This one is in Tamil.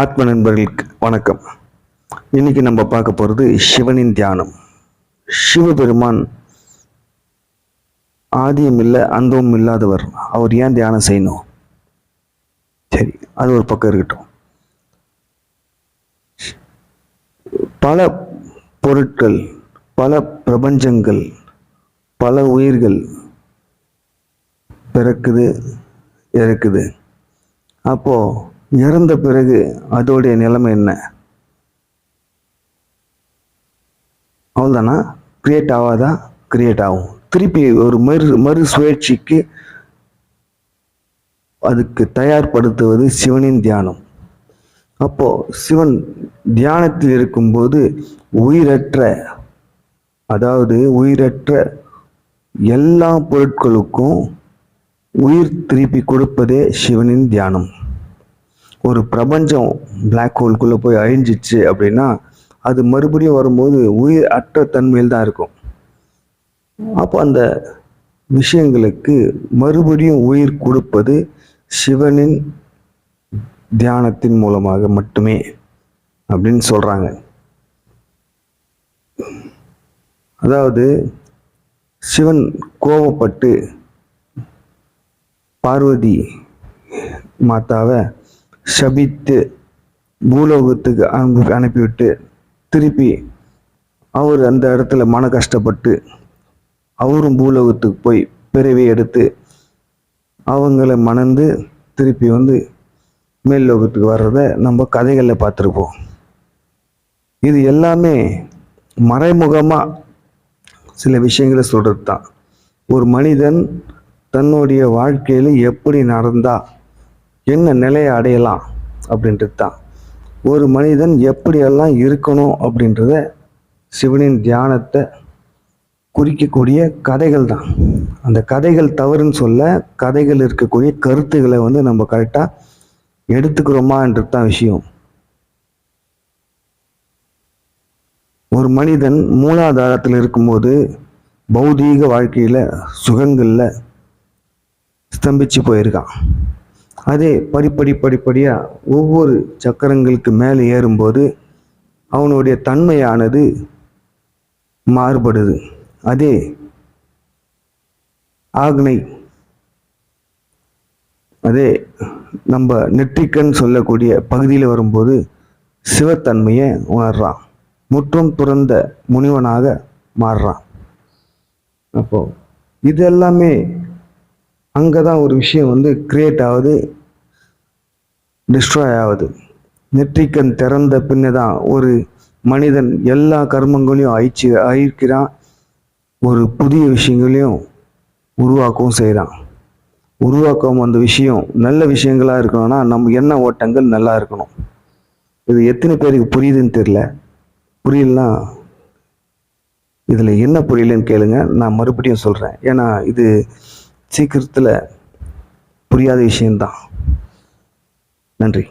ஆத்ம நண்பர்களுக்கு வணக்கம். இன்னைக்கு நம்ம பார்க்க போகிறது சிவனின் தியானம். சிவபெருமான் ஆதியும் இல்லை அந்தமும் இல்லாதவர். அவர் ஏன் தியானம் செய்யணும்? சரி அது ஒரு பக்கம் இருக்கட்டும். பல பொருட்கள் பல பிரபஞ்சங்கள் பல உயிர்கள் பிறக்குது இறக்குது. அப்போது இறந்த பிறகு அதோடைய நிலைமை என்ன? அவ்வளோதானா கிரியேட் ஆகாதா? கிரியேட் ஆகும். திருப்பி ஒரு மறு மறு சுழற்சிக்கு அதுக்கு தயார்படுத்துவது சிவனின் தியானம். அப்போ சிவன் தியானத்தில் இருக்கும்போது உயிரற்ற அதாவது உயிரற்ற எல்லா பொருட்களுக்கும் உயிர் திருப்பி கொடுப்பதே சிவனின் தியானம். ஒரு பிரபஞ்சம் பிளாக் ஹோல்குள்ளே போய் அழிஞ்சிச்சு அப்படின்னா அது மறுபடியும் வரும்போது உயிர் அற்ற தன்மையில் தான் இருக்கும். அப்போ அந்த விஷயங்களுக்கு மறுபடியும் உயிர் கொடுப்பது சிவனின் தியானத்தின் மூலமாக மட்டுமே அப்படின்னு சொல்கிறாங்க அதாவது சிவன் கோபப்பட்டு பார்வதி மாதாவை சபித்து பூலோகத்துக்கு அனுப்பி அனுப்பிவிட்டு திருப்பி அவர் அந்த இடத்துல மன கஷ்டப்பட்டு அவரும் பூலோகத்துக்கு போய் பிறவி எடுத்து அவங்கள மணந்து திருப்பி வந்து மேல் லோகத்துக்கு வர்றத நம்ம கதைகளில் பார்த்துருப்போம். இது எல்லாமே மறைமுகமாக சில விஷயங்களை சொல்கிறது தான் ஒரு மனிதன் தன்னுடைய வாழ்க்கையில் எப்படி நடந்தா என்ன நிலையை அடையலாம் அப்படின்றது தான் ஒரு மனிதன் எப்படியெல்லாம் இருக்கணும் அப்படின்றத சிவனின் தியானத்தை குறிக்கக்கூடிய கதைகள் தான் அந்த கதைகள் தவறுன்னு சொல்ல கதைகள் இருக்கக்கூடிய கருத்துக்களை வந்து நம்ம கரெக்டாக எடுத்துக்கிறோமான்றது தான் விஷயம். ஒரு மனிதன் மூலாதாரத்தில் இருக்கும்போது பௌதீக வாழ்க்கையில் சுகங்களில் ஸ்தம்பிச்சு போயிருக்கான். அதே படிப்படி படிப்படியாக ஒவ்வொரு சக்கரங்களுக்கு மேலே ஏறும்போது அவனுடைய தன்மையானது மாறுபடுது. அதே ஆக்னை அதே நம்ம நெற்றிக்கண் சொல்லக்கூடிய பகுதியில் வரும்போது சிவத்தன்மையை உணர்றான். முற்றும் துறந்த முனிவனாக மாறுறான். அப்போ இது எல்லாமே அங்கே தான் ஒரு விஷயம் வந்து கிரியேட் ஆகுது. டிஸ்ட்ராய் ஆகுது நெற்றிக்கண் திறந்த பின்னே தான் ஒரு மனிதன் எல்லா கர்மங்களையும் அழிச்சு அழிக்கிறான். ஒரு புதிய விஷயங்களையும் உருவாக்கவும் செய்கிறான் உருவாக்கவும் அந்த விஷயம் நல்ல விஷயங்களாக இருக்கணும்னா நம்ம எண்ண ஓட்டங்கள் நல்லா இருக்கணும். இது எத்தனை பேருக்கு புரியுதுன்னு தெரில புரியலனா இதில் என்ன புரியலன்னு கேளுங்க. நான் மறுபடியும் சொல்கிறேன் ஏன்னா இது சீக்கிரத்தில் புரியாத விஷயம்தான். நன்றி.